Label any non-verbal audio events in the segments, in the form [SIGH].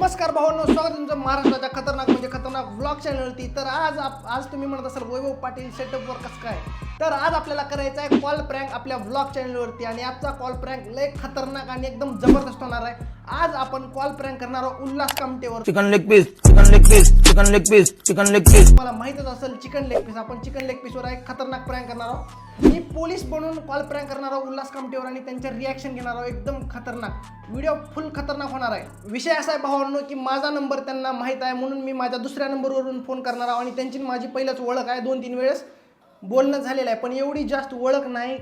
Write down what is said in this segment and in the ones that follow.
नमस्कार भावांनो स्वागत तुमचं महाराष्ट्राच्या खतरनाक म्हणजे खतरनाक ब्लॉग चॅनलवरती तर आज आप आज तुम्ही म्हणत असाल वैभव पाटील सेटअपवर कसं काय? तर आज आपल्याला करायचं आहे कॉल प्रँक आपल्या ब्लॉग चॅनलवरती आणि आजचा कॉल प्रँक लय खतरनाक आणि एकदम जबरदस्त होणार आहे. आज आपण कॉल प्रँक करणार आहोत Ulhas कामटेवर. Chicken leg piece chicken leg piece chicken leg piece chicken leg piece तुम्हाला माहितच असेल चिकन लेग पीस आपण चिकन लेग पीसवर एक खतरनाक प्रँक करणार आहोत. मी पोलीस बनून कॉल प्रँक करणार आहोत उल्हास कामटेवर आणि त्यांचे रिॲक्शन घेणार आहोत. एकदम खतरनाक. व्हिडिओ फुल खतरनाक होणार आहे. विषय असा आहे भावांनो की माझा नंबर त्यांना माहीत आहे म्हणून मी माझ्या दुसऱ्या नंबरवरून फोन करणार आहोत आणि त्यांची माझी पहिलंच ओळख आहे. दोन तीन वेळेस बोलणं झालेलं आहे. पण एवढी जास्त ओळख नाही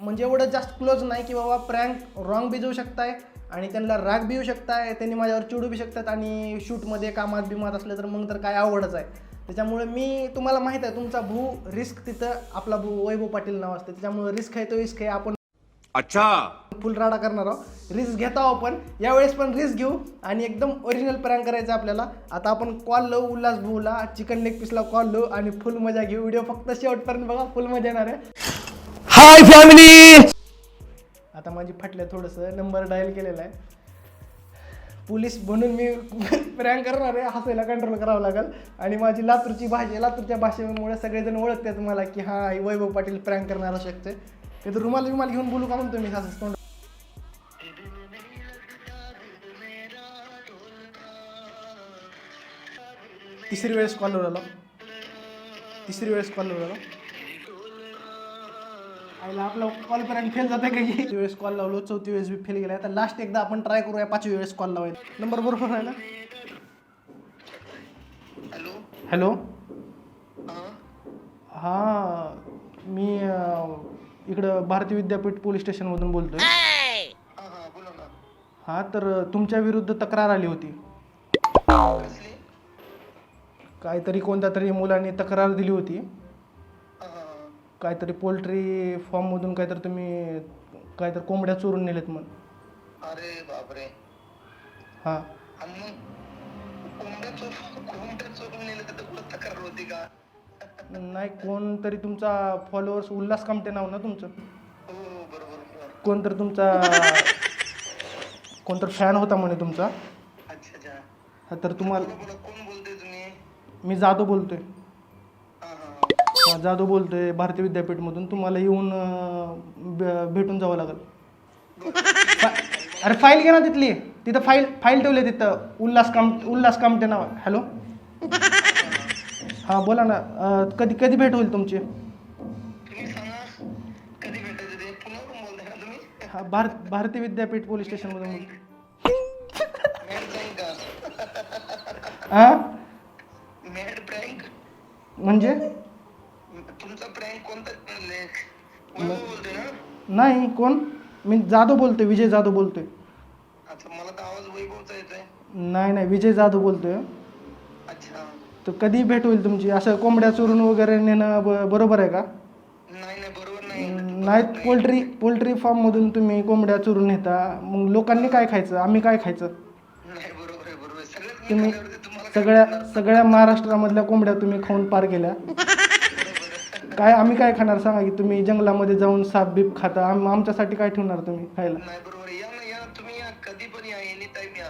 म्हणजे एवढं जास्त क्लोज नाही की बाबा प्रँक रॉंग बी जाऊ शकताय. आणि त्यांना राग बी येऊ शकताय त्यांनी माझ्यावर चिडू बी शकतात आणि शूटमध्ये कामात बिमात असलं तर मग तर काय आवडच आहे. त्याच्यामुळे मी तुम्हाला माहीत आहे तुमचा भू रिस्क तिथं आपला भू वैभव पाटील नाव असते. त्याच्यामुळे रिस्क आहे तो रिस्क आहे. आपण अच्छा! फुल राडा करणार आहोत. रिस्क घेता आहोत आपण. यावेळेस पण रिस्क घेऊ आणि एकदम ओरिजिनल प्रँक करायचं आपल्याला. आता आपण कॉल लावू उल्हास भाऊला चिकन लेग पीसला कॉल लावू आणि फुल मजा घेऊ. व्हिडिओ फक्त शेवटपर्यंत बघा फुल मजा येणार आहे. हाय फॅमिली आता माझी फाटलं थोडंसं नंबर डायल केलेला आहे. पोलीस म्हणून मी [LAUGHS] प्रँक करणार आहे हसायला कंट्रोल करावं लागेल. आणि माझी लातूरची भाषा लातूरच्या भाषेमुळे सगळेजण ओळखतात मला की हा वैभव पाटील प्रँक करणारा शकते ते तर रुमाल विमाल घेऊन बोलू का म्हणतो मी असं तोंड तिसरी वेळेस कॉलवर आलो. तिसरी वेळेस कॉलवर आलो. आईला आपला कॉल पर्यंत फेल जाते का की वेळेस कॉल लावलो चौथी वेळेस बी फेल गेला आता लास्ट एकदा आपण ट्राय करूया पाचवी वेळेस कॉल लावायला. नंबर बरोबर आहे ना? हॅलो हॅलो हां? मी इकडं भारतीय विद्यापीठ पोलीस स्टेशनमधून बोलतोय. हां हां हां तर तुमच्या विरुद्ध तक्रार आली होती. काहीतरी कोणत्या तरी मुलांनी तक्रार दिली होती. काहीतरी पोल्ट्री फॉर्ममधून काहीतरी तुम्ही काहीतरी कोंबड्या चोरून नेलेत मग अरे बापरे. हां. आणि मग कोंबड्या चोर कोंबड्या चोरून नेलं तर कुठं तक्रार होती का? नाही कोणतरी तुमचा फॉलोअर्स उल्हास कामटे नाव ना तुमचं? हो बरोबर बरोबर. कोणतरी तुमचा कोणतरी फॅन होता म्हणे तुमचा? अच्छा अच्छा. हा, तर तुम्हाला बोला बोला कोण बोलतोय तुम्ही? मी जाधव बोलतोय. जाधव बोलतोय भारतीय विद्यापीठमधून तुम्हाला येऊन अं, ब- भेटून जावं लागेल. फा- अरे फाईल घे ना तिथली. तिथं फाईल फाईल ठेवली तिथं. उल्हास काम उल्हास कामटे नाव हॅलो हां बोला ना. अं, कधी कधी भेट होईल तुमची? तुम्ही सांगा. कधी भेटायचं ते पुण्यावरून बोलताय ना तुम्ही? हा भारत भारतीय विद्यापीठ पोलीस स्टेशनमधून मॅड का हां मॅड प्रँक. म्हणजे? नाही कोण? मी जाधव बोलतोय विजय जाधव बोलतोय. अच्छा मला तर आवाज वैभवचा येतोय. नाही नाही विजय जाधव बोलतोय. अच्छा. तर कधी भेट होईल तुमची? असं कोंबड्या चोरून वगैरे नेणं ब- बरोबर आहे का? नाही नाही बरोबर नाही. नाही पोल्ट्री पोल्ट्री फार्ममधून तुम्ही कोंबड्या चोरून नेता. मग लोकांनी काय खायचं? आम्ही काय खायचं? नाही बरोबर आहे बरोबर आहे. सगळ्यात मी तुम्ही तुम्हाला सगळ्या सगळ्या महाराष्ट्रामधल्या कोंबड्या तुम्ही खाऊन पार केल्या. काय आम्ही काय खाणार? सांगा की तुम्ही जंगलामध्ये जाऊन साप बीप खाता. आम आमच्यासाठी काय ठेवणार तुम्ही खायला? नाही बरोबर आहे. या ना या. तुम्ही या. कधी पण या. एनी टाइम या.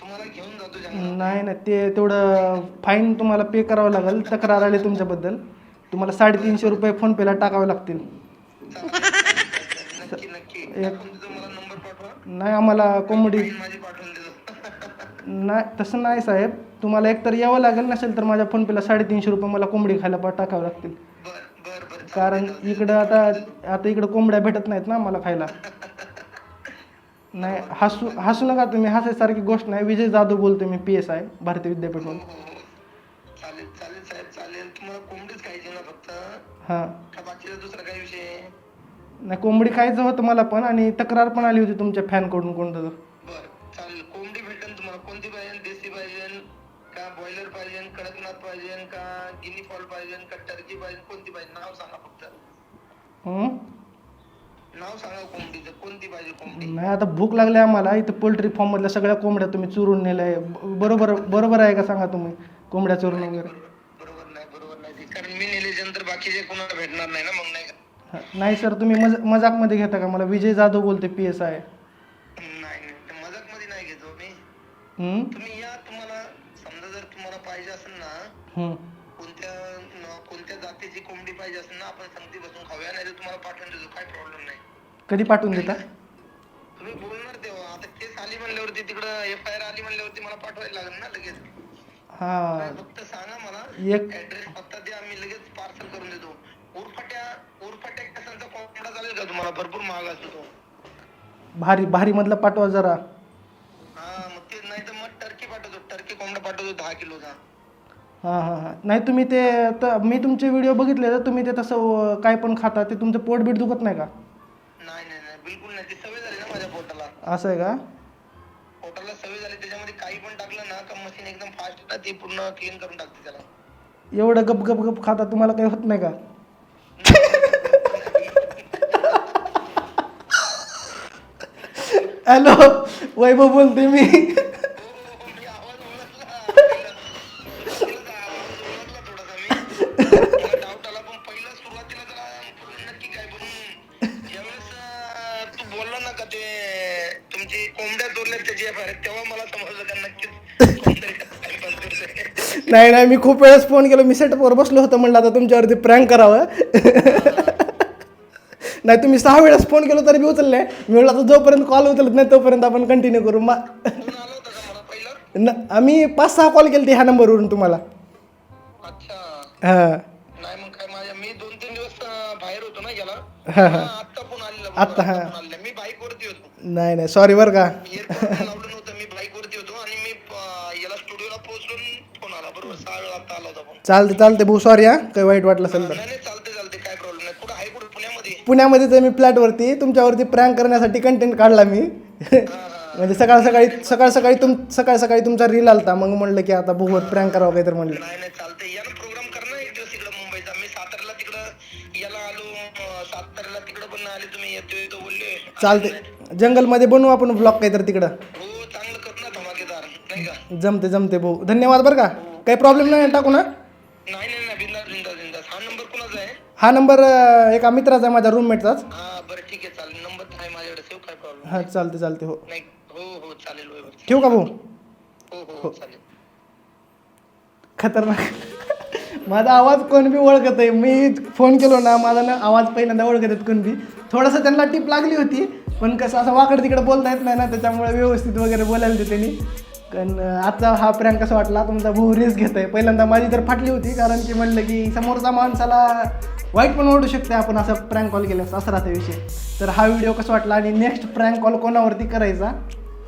तुम्हाला घेऊन जातो जंगलात. नाही ना ते तेवढं फाईन तुम्हाला पे करावं लागेल. तक्रार आली तुमच्याबद्दल. तुम्हाला साडेतीनशे रुपये फोनपेला टाकावे लागतील. नक्की नक्की. टाकून देतो मला नंबर पाठवा. नाही आम्हाला कोंबडी फाईन माझी पाठवून देतो. नाही तसं नाही साहेब. तुम्हाला एकतर यावं लागेल नसेल तर माझ्या फोनपेला साडेतीनशे रुपये मला कोंबडी खायला पा- टाकावं लागतील. बर. कारण इकडं आता आता इकडं कोंबड्या भेटत नाहीत ना मला खायला. नाही हसू हसू नका तुम्ही हसायसारखी गोष्ट नाही. विजय जाधव बोलतोय मी पी एस आय भारतीय विद्यापीठमधून हो हो चालेल चालेल साहेब चालेल. तुम्हाला कोंबडीच खायची ना फक्त? हां. का बाकीचा दुसरा काही विषय आहे? नाही कोंबडी खायचं होतं मला पण आणि तक्रार पण आली होती तुमच्या फॅनकडून कोणतं का बॉयलर पाहिजे कडकनाथ पाहिजे का गिनी फॉल पाहिजे का टर्की पाहिजे कोणती पाहिजे? नाव सांगा फक्त. हं? नाव सांगा कोंबडीचं. कोणती पाहिजे कोंबडी? नाही आता भूक लागली आम्हाला. इथं पोल्ट्री फार्ममधल्या सगळ्या कोंबड्या तुम्ही चोरून नेल्या. बरोबर बरोबर आहे का सांगा तुम्ही? कोंबड्या चोरून वगैरे. बरोबर नाही बरोबर नाही. कारण मी नेल्याच्यानंतर बाकीचे कोणाला भेटणार नाही ना मग नाही का? हा, नाही सर तुम्ही मज मजाकमध्ये घेता का? मला विजय जाधव बोलते पी एस आय नाही नाही मजाकमध्ये नाही घेतो मी. हम्म, तुम्ही या पाहिजे असेल ना. कोणत्या कोणत्या जातीची कोंबडी पाहिजे असेल ना आपण संगती बसून खाऊया नाही तुम्हाला पाठवून देतो काय प्रॉब्लेम नाही. कधी पाठवून देता? तुम्ही बोलणार तेव्हा आता केस आली म्हणल्यावरती तिकडं एफ आय आर आली म्हणल्यावरती मला पाठवायला लागेल ना लगेच. हा. फक्त सांगा मला एक ऍड्रेस पत्ता द्या आम्ही लगेच पार्सल करून देतो. उरफाट्या उरफाट्या केसांचा कोंबडा चालेल का तुम्हाला? भरपूर महाग असतो तो. भारी भारी मधला पाठवा जरा हा मग ते नाही तर मग टर्की पाठवतो टर्की कोंबडा पाठवतो दहा किलोचा हां हां हां. नाही तुम्ही ते त- मी तुमचे व्हिडिओ बघितले तर तुम्ही ते तसं अं, काय पण खाता ते तुमचं पोट बीट दुखत नाही का? नाही नाही नाही. बिलकुल नाही. ती सवय झाली ना माझ्या पोटाला. असं आहे का? पोटाला सवय झाली. त्याच्यामध्ये काही पण टाकलं ना का मशीन एकदम फास्ट ना ती पूर्ण क्लीन करून टाकते त्याला. एवढं गप गप गप खाता तुम्हाला काही होत नाही का? [LAUGHS] हॅलो वैभव बोलते मी. नाही नाही मी खूप वेळेस फोन केला. मी सेटअपवर बसलो होतो म्हणलं आता तुमच्यावरती प्रँक करावं. नाही तुम्ही सहा वेळेस फोन केलो तरी बी उचलले मी म्हणलं आता जोपर्यंत कॉल उचलत नाही तोपर्यंत आपण कंटिन्यू करू. मा न- आम्ही पाच सहा कॉल केले ह्या नंबरवरून तुम्हाला. हां. मी. आत्ता हा. मी नाही नाही सॉरी बरं का. चालते चालते भाऊ सॉरी हा. काही वाईट वाटलं असेल तर. नाही नाही चालते चालते काय प्रॉब्लेम नाही. कुठं आहे? कुठं? पुण्यामध्ये. पुण्यामध्येच आहे मी फ्लॅटवरती तुमच्यावरती प्रँक करण्यासाठी कंटेंट काढला मी. म्हणजे सकाळ सकाळी सकाळ सकाळी तुम सकाळ सकाळी तुमचा रील आलता. मग म्हणलं की आता बघूत प्रँक करावं काहीतरी म्हणलं. नाही नाही चालते या ना प्रोग्राम कर ना एक दिवस इकडं मुंबईचा. मी साताऱ्याला तिकडं याला आलो अं, साताऱ्याला तिकडं पण आले तुम्ही येतो येतो बोलले. चालते जंगलमध्ये बनवू आपण ब्लॉग काहीतरी तिकडं. हो चांगलं कर ना धमाकेदार. नाही का? जमते जमते भाऊ. धन्यवाद बरं का. काही प्रॉब्लेम नाही टाकू ना. नाही नाही नाही बिंदास बिंदास बिंदास हा नंबर कुणाचा आहे? हा नंबर एका मित्राचा आहे माझ्या रूममेटचाच हा बरं ठीक आहे चालेल. नंबर आहे माझ्याकडे. सेव्ह काय प्रॉब्लेम हा चालते चालते हो. नाही हो हो चालेल. ठेवू का भाऊ? हो हो हो. चालेल. खतरनाक. [LAUGHS] माझा आवाज कोण बी ओळखत आहे? मी फोन केलो ना माझा ना आवाज पहिल्यांदा ओळखत आहेत कोण बी. थोडंसं त्यांना टीप लागली होती पण कसं असं वाकड तिकडे बोलता येत नाही ना त्याच्यामुळे व्यवस्थित वगैरे बोलायला ते त्यांनी कारण आजचा हा प्रँक कसा वाटला? तुमचा भाऊ रिस्क घेत आहे पहिल्यांदा माझी तर फाटली होती कारण की म्हणलं की समोरचा माणसाला वाईट पण ओढू शकते आपण असं प्रँक कॉल केल्यास असं राहते विषय. तर हा व्हिडिओ कसा वाटला आणि नेक्स्ट प्रँक कॉल कोणावरती करायचा?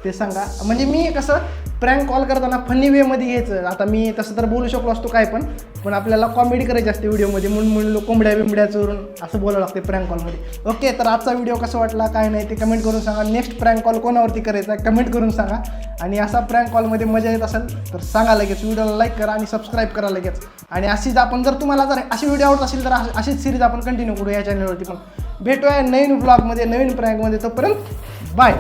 ते सांगा. म्हणजे मी कसं प्रँक कॉल करताना फनी वेमध्ये घ्यायचं आता मी तसं तर बोलू शकलो असतो काय पण पण आपल्याला कॉमेडी करायची असते व्हिडिओमध्ये म्हणून म्हणलो कोंबड्या बिंबड्या चोरून असं बोलावं लागते प्रँक कॉलमध्ये ओके तर आजचा व्हिडिओ कसा वाटला काय नाही ते कमेंट करून सांगा. नेक्स्ट प्रँक कॉल कोणावरती करायचा कमेंट करून सांगा. आणि असा प्रँक कॉलमध्ये मजा येत असेल तर सांगा लगेच. व्हिडिओला लाईक करा आणि सबस्क्राईब करा लगेच. आणि अशीच आपण जर तुम्हाला जर अशी व्हिडिओ आवडत असेल तर अशीच सिरीज आपण कंटिन्यू करू या चॅनलवरती पण. भेटूया नवीन ब्लॉगमध्ये नवीन प्रँकमध्ये तोपर्यंत बाय